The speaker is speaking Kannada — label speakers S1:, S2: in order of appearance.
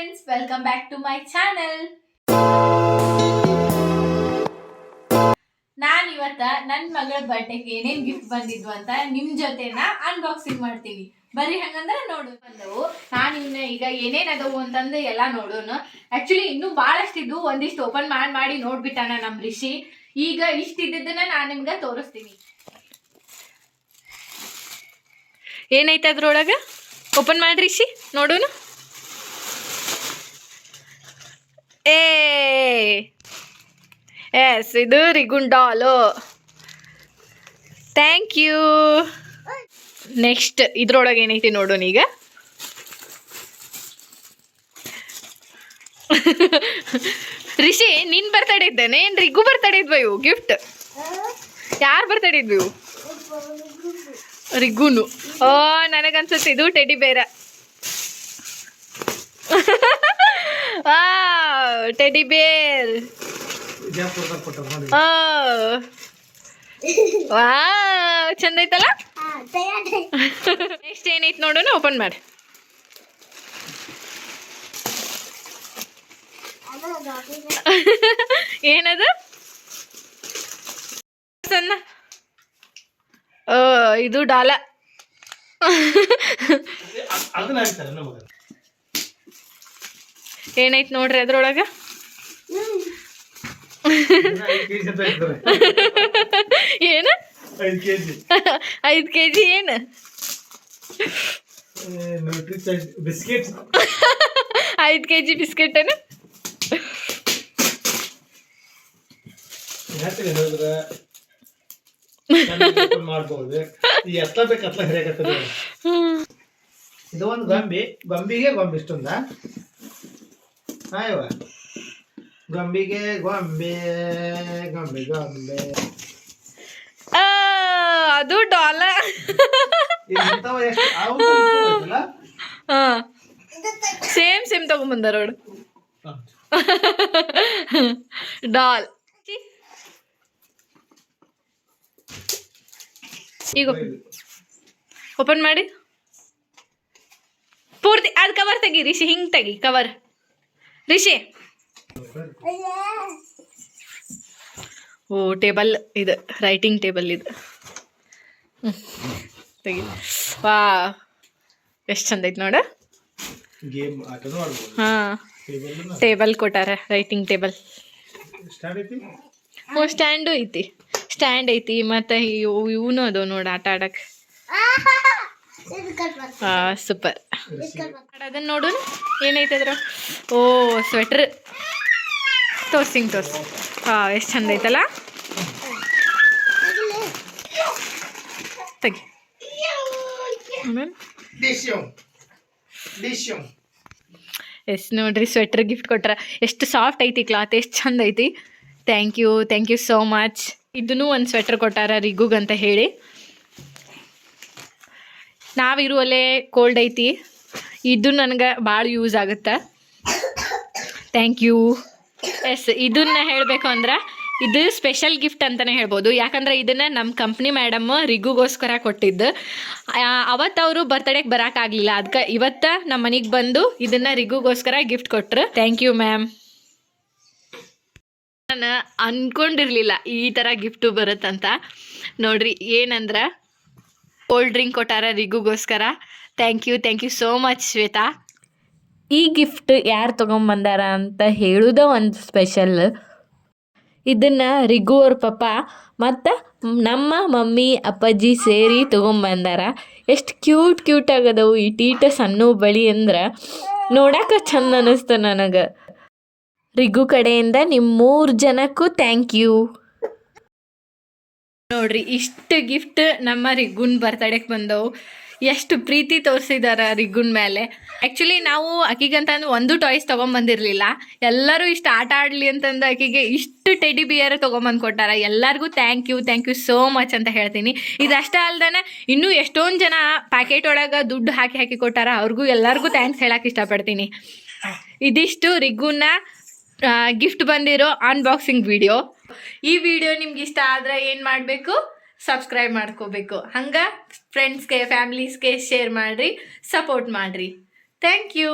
S1: Friends welcome back to my channel ನಾನ್ ಇವತ್ತ ನನ್ ಮಗಳ ಬರ್ಡೇಗೆ ಏನೇನ್ ಗಿಫ್ಟ್ ಬಂದಿದ್ವು ಅಂತ ನಿಮ್ ಜೊತೆನ ಅನ್ಬಾಕ್ಸಿಂಗ್ ಮಾಡ್ತೀನಿ. ಬರೀ ಹಂಗಂದ್ರ ನೋಡು. ಬಂದವು. ನಾನ್ ಇನ್ನ ಈಗ ಏನೇನ್ ಅದವು ಅಂತಂದು ಎಲ್ಲಾ ನೋಡೋಣ ಆಕ್ಚುಲಿ ಇನ್ನೂ ಬಹಳಷ್ಟಿದ್ದು ಒಂದಿಷ್ಟು ಓಪನ್ ಮಾಡಿ ಮಾಡಿ ನೋಡ್ಬಿಟ್ಟಾನ ನಮ್ ರಿಷಿ. ಈಗ ಇಷ್ಟಿದ್ದನ್ನ ನಾನ್ ನಿಮ್ಗೆ ತೋರಿಸ್ತೀನಿ.
S2: ಏನೈತೆ ಅದ್ರೊಳಗೆ? ಓಪನ್ ಮಾಡ್ರಿ ಸಿ ನೋಡೋಣ ಏ. ಎಸ್ ಇದು ರಿಗುಂಡಾಲು ಥ್ಯಾಂಕ್ ಯು ನೆಕ್ಸ್ಟ್ ಇದ್ರೊಳಗೆ ಏನೈತಿ ನೋಡೋಣ ಈಗ ರಿಷಿ, ನಿನ್ ಬರ್ತಡೇ ಇದ್ದೇನೆ. ಏನ್ ರಿಗು ಬರ್ತಡೇ ಇದ್ವ ಇವು? ಗಿಫ್ಟ್ ಯಾರು ಬರ್ತಡೇ ಇದ್ವಿ ಇವು? ರಿಗುನು ಓ, ನನಗನ್ಸುತ್ತೆ ಇದು ಟೆಡಿ ಬೇರ ಟೆಡಿ ಬೇರ್ ವಾವ್ ಚಂದ ಐತಲ್ಲ ನೆಕ್ಸ್ಟ್ ಏನೈತೆ ನೋಡೋಣ ಓಪನ್ ಮಾಡಿ. ಏನದು? ಸಣ್ಣ. ಓ ಇದು ಡಾಲ. ಏನೈತೆ ನೋಡ್ರಿ ಅದ್ರೊಳಗೆ? ಏನು?
S3: ಐದು
S2: ಕೆ ಜಿ ಏನು? ಐದು ಕೆ ಜಿ ಬಿಸ್ಕೆಟ್ ಏನು?
S3: ಇದು ಒಂದು ಗೊಂಬಿ ಗೊಂಬಿಗೆ ಗೊಂಬಿ ಹಾಯವ ಗೊಂಬಿಗೆ ಗೊಂಬೆ ಗೊಂಬೆ ಗೊಂಬೆ.
S2: ಅದು ಡಾಲರ್ ಸೇಮ್ ಸೇಮ್ ತಗೊಂಬಂದಾರ ನೋಡು ಡಾಲ್. ಈಗ. ಓಪನ್ ಮಾಡಿ. ಪೂರ್ತಿ ಅದು ಕವರ್ ತೆಗಿ ರಿಷಿ ಹಿಂಗೆ ತೆಗಿ ಕವರ್ ರಿಷಿ. ಓ ಟೇಬಲ್ ಇದು ರೈಟಿಂಗ್ ಟೇಬಲ್ ಇದು. ತೆಗಿ. ವಾ ಎಷ್ಟು ಚಂದ ಐತೆ ನೋಡ. ಹಾಂ.
S3: ಟೇಬಲ್
S2: ಕೊಟ್ಟಾರ ರೈಟಿಂಗ್ ಟೇಬಲ್
S3: ಓ
S2: ಹ್ಞೂ ಸ್ಟ್ಯಾಂಡು ಐತಿ. ಸ್ಟ್ಯಾಂಡ್ ಐತಿ ಮತ್ತು ಇವು ಇವನು ಅದು ನೋಡಿ ಆಟ ಆಡಕ್ಕೆ. ಸೂಪರ್ ಅದನ್ನ ನೋಡು ಏನೈತೆ ಅದ್ರ ಓ ಸ್ವೆಟ್ರ್ ತೋರ್ಸಿಂಗ್ ತೋರ್ಸಿ ಹಾಂ ಎಷ್ಟು ಚಂದ ಐತಲ್ಲ? ತೆಗಿ. ಎಸ್ ನೋಡ್ರಿ ಸ್ವೆಟ್ರ್ ಗಿಫ್ಟ್ ಕೊಟ್ರ. ಎಷ್ಟು ಸಾಫ್ಟ್ ಐತಿ ಕ್ಲಾತ್ ಎಷ್ಟು ಚಂದ ಐತಿ. Thank you thank you so much ಇದನ್ನು ಒಂದು ಸ್ವೆಟ್ರ್ ಕೊಟ್ಟಾರ ರಿಗುಗ್ ಅಂತ ಹೇಳಿ. ನಾವಿರುವಲ್ಲೇ ಕೋಲ್ಡ್ ಐತಿ. ಇದು ನನಗೆ ಭಾಳ ಯೂಸ್ ಆಗುತ್ತೆ. ಥ್ಯಾಂಕ್ ಯು ಎಸ್ ಇದನ್ನ ಹೇಳಬೇಕು ಅಂದ್ರೆ ಇದು ಸ್ಪೆಷಲ್ ಗಿಫ್ಟ್ ಅಂತಲೇ ಹೇಳ್ಬೋದು. ಯಾಕಂದ್ರೆ ಇದನ್ನು ನಮ್ಮ ಕಂಪ್ನಿ ಮೇಡಮ್ ರಿಗುಗೋಸ್ಕರ ಕೊಟ್ಟಿದ್ದು. ಅವತ್ತು ಅವರು ಬರ್ತಡೇಗೆ ಬರೋಕ್ಕಾಗಲಿಲ್ಲ ಅದಕ್ಕೆ ಇವತ್ತು ನಮ್ಮ ಮನೆಗೆ ಬಂದು ಇದನ್ನು ರಿಗುಗೋಸ್ಕರ ಗಿಫ್ಟ್ ಕೊಟ್ಟರು ಥ್ಯಾಂಕ್ ಯು ಮ್ಯಾಮ್ ನಾನು ಅಂದ್ಕೊಂಡಿರಲಿಲ್ಲ ಈ ಥರ ಗಿಫ್ಟು ಬರುತ್ತಂತ. ನೋಡ್ರಿ, ಏನಂದ್ರೆ ಕೋಲ್ಡ್ ಡ್ರಿಂಕ್ ಕೊಟ್ಟಾರ ರಿಗುಗೋಸ್ಕರ. Thank you thank you so much Shweta. ಈ ಗಿಫ್ಟ್ ಯಾರು ತೊಗೊಂಬಂದಾರ ಅಂತ ಹೇಳುದ ಒಂದು ಸ್ಪೆಷಲ್ ಇದನ್ನು ರಿಗು ಅವ್ರ ಪಪ್ಪ ಮತ್ತು ನಮ್ಮ ಮಮ್ಮಿ, ಅಪ್ಪಾಜಿ ಸೇರಿ ತೊಗೊಂಬಂದಾರ. ಎಷ್ಟು ಕ್ಯೂಟ್ ಕ್ಯೂಟ್ ಆಗದವು ಈ ಟೀಟ ಸಣ್ಣ ಬಳಿ ಅಂದ್ರೆ ನೋಡಕ್ಕೆ ಚಂದ ಅನ್ನಿಸ್ತು ನನಗೆ. ರಿಗು ಕಡೆಯಿಂದ ನಿಮ್ಮ ಮೂರು ಜನಕ್ಕೂ ಥ್ಯಾಂಕ್ ಯು ನೋಡ್ರಿ, ಇಷ್ಟು ಗಿಫ್ಟ್ ನಮ್ಮ ರಿಗ್ಗುನ್ ಬರ್ತಡೇಗೆ ಬಂದವು. ಎಷ್ಟು ಪ್ರೀತಿ ತೋರಿಸಿದಾರ ರಿಗ್ಗುನ್ ಮೇಲೆ. ಆ್ಯಕ್ಚುಲಿ ನಾವು ಆಕಿಗಂತ ಒಂದು ಟಾಯ್ಸ್ ತೊಗೊಂಬಂದಿರಲಿಲ್ಲ. ಎಲ್ಲರೂ ಇಷ್ಟು ಆಟ ಆಡಲಿ ಅಂತಂದು ಆಕಿಗೆ ಇಷ್ಟು ಟೆಡಿ ಬಿಯರ್ ತೊಗೊಂಬಂದು ಕೊಟ್ಟಾರ. ಎಲ್ಲರಿಗೂ thank you thank you so much ಅಂತ ಹೇಳ್ತೀನಿ. ಇದಷ್ಟೇ ಅಲ್ದೇ ಇನ್ನೂ ಎಷ್ಟೊಂದು ಜನ ಪ್ಯಾಕೆಟ್ ಒಳಗೆ ದುಡ್ಡು ಹಾಕಿ ಹಾಕಿ ಕೊಟ್ಟಾರ. ಅವ್ರಿಗೂ ಎಲ್ಲರಿಗೂ ಥ್ಯಾಂಕ್ಸ್ ಹೇಳಕ್ಕೆ ಇಷ್ಟಪಡ್ತೀನಿ. ಇದಿಷ್ಟು ರಿಗುನ ಗಿಫ್ಟ್ ಬಂದಿರೋ ಅನ್ಬಾಕ್ಸಿಂಗ್ ವಿಡಿಯೋ ಈ ವಿಡಿಯೋ ನಿಮ್ಗೆ ಇಷ್ಟ ಆದ್ರೆ ಏನು ಮಾಡಬೇಕು? ಸಬ್ಸ್ಕ್ರೈಬ್ ಮಾಡ್ಕೋಬೇಕು. ಹಂಗೆ ಫ್ರೆಂಡ್ಸ್ಗೆ ಫ್ಯಾಮಿಲೀಸ್ಗೆ ಶೇರ್ ಮಾಡಿರಿ ಸಪೋರ್ಟ್ ಮಾಡಿರಿ. Thank you